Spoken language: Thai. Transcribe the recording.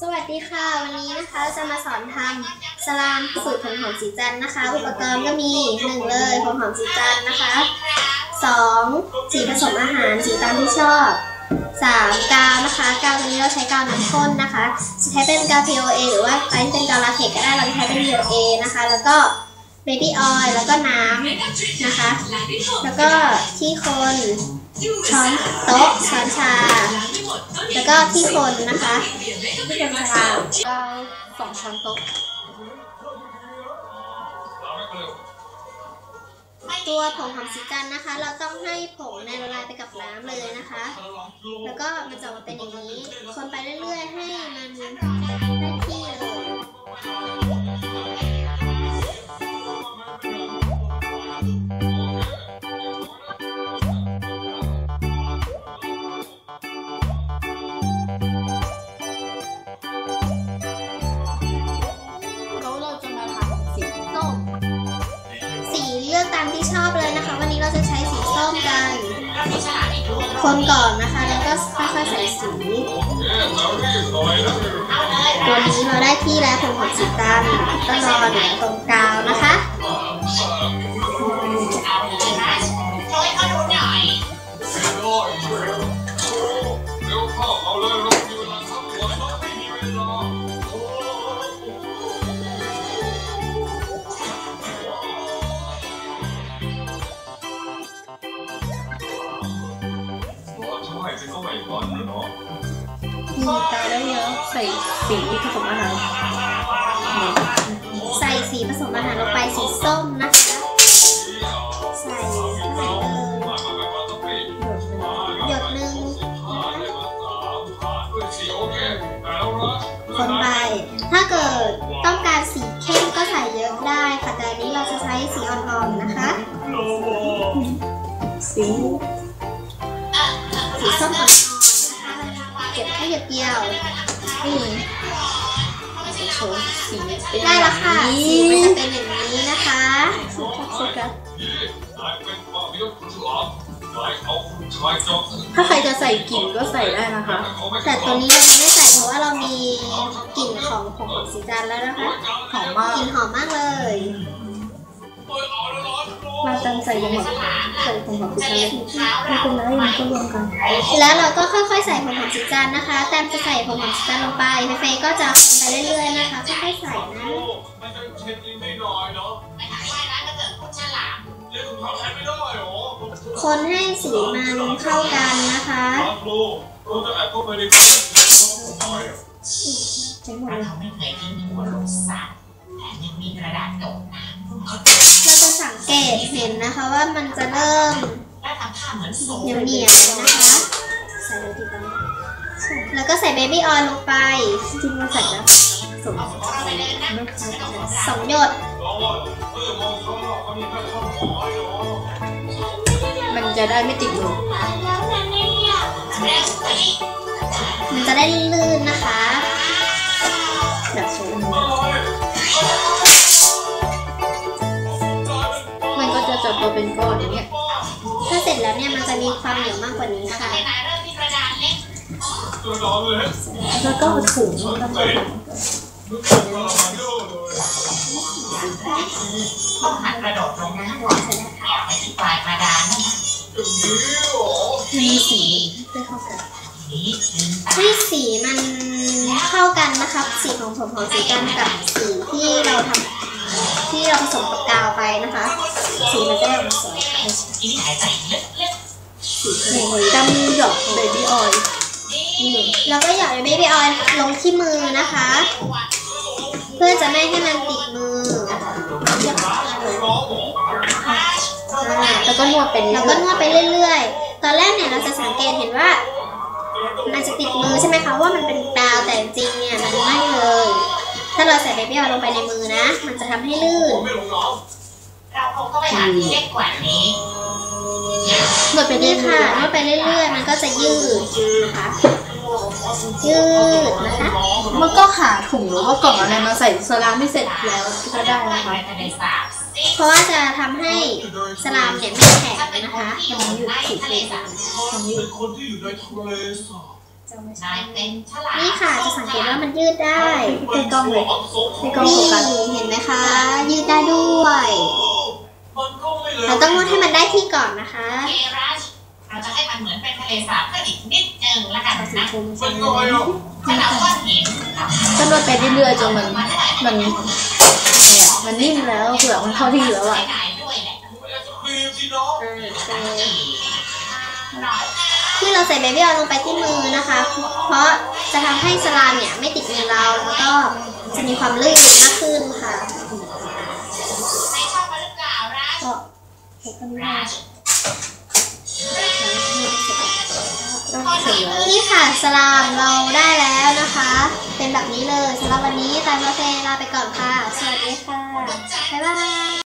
สวัสดีค่ะ วันนี้นะคะจะมาสอนทำสลามสูตรผงหอมสีจันนะคะ อุปกรณ์ก็มีหนึ่งเลยผงหอมสีจันนะคะสองสีผสมอาหารสีตามที่ชอบสามกาวนะคะกาวตัวนี้เราใช้กาวน้ำข้นนะคะจะใช้เป็นกาว POA หรือว่าใช้เป็นกาวลาเทกก็ได้เราจะใช้เป็น POA นะคะ แล้วก็เบบี้ออยล์แล้วก็น้ำนะคะ แล้วก็ที่คน ช้อนโต๊ะช้อนชา แล้วก็ที่คนนะคะที่คนชากาวสองช้อนโต๊ะตัวผงหอมสีจันทร์นะคะ เราต้องให้ผงในยละลายไปกับน้ำเลยนะคะ แล้วก็มันจะออกมาเป็นอย่างนี้ คนไปเรื่อยๆ ให้มัน คนก่อนนะคะ แล้วก็ค่อยๆใส่สีตัวนี้เราได้ที่แล้วผมขอสีตันก็รอเหลือตรงกาวนะคะ มีกาวได้เยอะใส่สีผสมอาหารใส่สีผสมอาหารลงไปสีส้มนะคะ ใส่เท่าไหร่เอ่ยหยดหนึ่งคนไป ถ้าเกิดต้องการสีเข้มก็ใส่เยอะได้ค่ะแต่อันนี้เราจะใช้สีอ่อนๆนะคะ สีสีส้มอ่อนๆนะคะ เก็บแค่หยดเดียว นี่โชว์สีเป็นได้แล้วค่ะแบบสีนี้มันจะเป็นอย่างนี้นะคะสุกัสถ้าใครจะใส่กลิ่นก็ใส่ได้นะคะ แต่ตัวนี้เราจะไม่ใส่เพราะว่าเรามีกลิ่นของผงหอมสีจันทร์แล้วนะคะ หอมมาก กลิ่นหอมมากเลย มาตันใส่ยังหมดใส่ผงหอมสีจันทร์เลยไม่เป็นไรมันก็รวมกัน แล้วเราก็ค่อยๆใส่ผงหอมสีจันทร์นะคะ แต้มจะใส่ผงหอมสีจันทร์ลงไปเฟย์ก็จะคนไปเรื่อยๆนะคะค่อยๆใส่นะคนให้สีมันเข้ากันนะคะใช้หมดเลยเราไม่เคยทิ้งหัวลงสัตว์แต่ยังมีกระดาษตกน้ำ เราจะสังเกตเห็นนะคะว่ามันจะเริ่มเหนสูงเหนียวเหนียวนะคะ ใส่เลยดีกว่าแล้วก็ใส่เบบี้ออยล์ลงไปจริงมันใส่แล้วสมสองหยด มันจะได้ไม่ติดมือมันจะได้ลื่นนะคะ ตัวเป็นก้อนอย่างเงี้ย ถ้าเสร็จแล้วเนี่ยมันจะมีความเหนียวมากกว่านี้ค่ะ แล้วก็ถุงแล้วก็ต้องหัดกระโดดลงน้ำก่อนอย่าไปที่ปลายกระดานมีสีเพื่เข้ากันนี้ลืมตาให้สีมันเข้ากันนะคะสีของผมของสีกันกับสีที่เราทำ ที่เราผสมกับกาวไปนะคะ สีมันจะได้ออกมาสวยทีนี้หยใจลึกดำหยอกเบบี้ออยล์แล้วก็หยอดเบบี้ออยล์ลงที่มือนะคะ เพื่อจะไม่ให้มันติดมืออ่าแล้วก็นวดเป็นแล้วก็นวดไปเรื่อย ๆ ตอนแรกเนี่ยเราจะสังเกตเห็นว่า มันจะติดมือใช่ไหมคะว่ามันเป็นกาวแต่จริงเนี่ยมันไม่เลยาเราใส่เบบี้ออยล์ลงไปในมือนะ มันจะทำให้ลื่น เราคงเข้าไปหาที่เล็กกว่านี้นวดไปนี่เรื่อยค่ะนวดไปเรื่อยๆ มันก็จะยืดนะคะยืดนะคะๆมันก็หาถุงหรือว่ากล่องอะไรมาใส่สลามที่เสร็จแล้วก็ได้นะคะทะเลสาบเพราะว่าจะทำให้สลามเนี่ยไม่แข็งถ้าเป็นนะคนคะที่อยู่ในทะเลสาบเป็นคนที่อยู่ในทะเลสาบ จจะไม่นาใช่ยเป็นฉลาดนี่ค่ะจะสังเกตว่ามันยืดได้ให้กล้องเลยให้กล้องนี่โฟกัสเห็นไหมคะ ยืดได้ด้วยมันก็ไม่เลวเราต้องนวดให้มันได้ที่ก่อนนะคะเครัชเราจะให้มันเหมือนเป็นทะเลสาบเพื่ออีกนิดนึงแล้วกันสีนะชมมัใช่นไหมก็ไม่หรอกถ้าเราก้อนหินก็นวดไปเรื่อยๆจนมันมันยังไงอะมันนิ่มแล้วเผื่อมันเข้าที่แล้วอะได้ด้วยแหละไอศครีมสิน้องอ่าใช่ร้อย ที่เราใส่เบบี้ออยล์ลงไปที่มือนะคะ เพราะจะทำให้สลามเนี่ยไม่ติดมือเราแล้วก็จะมีความลื่นมากขึ้นค่ะนชอบมาหรือเปล่ารัชก็เห็นกันได้รัชก็เสร็จแล้วนี่ค่ะสลามเราได้แล้วนะคะ เป็นแบบนี้เลยสำหรับวันนี้ตามมาเฟลาไปก่อนค่ะ สวัสดีค่ะ บ๊ายบาย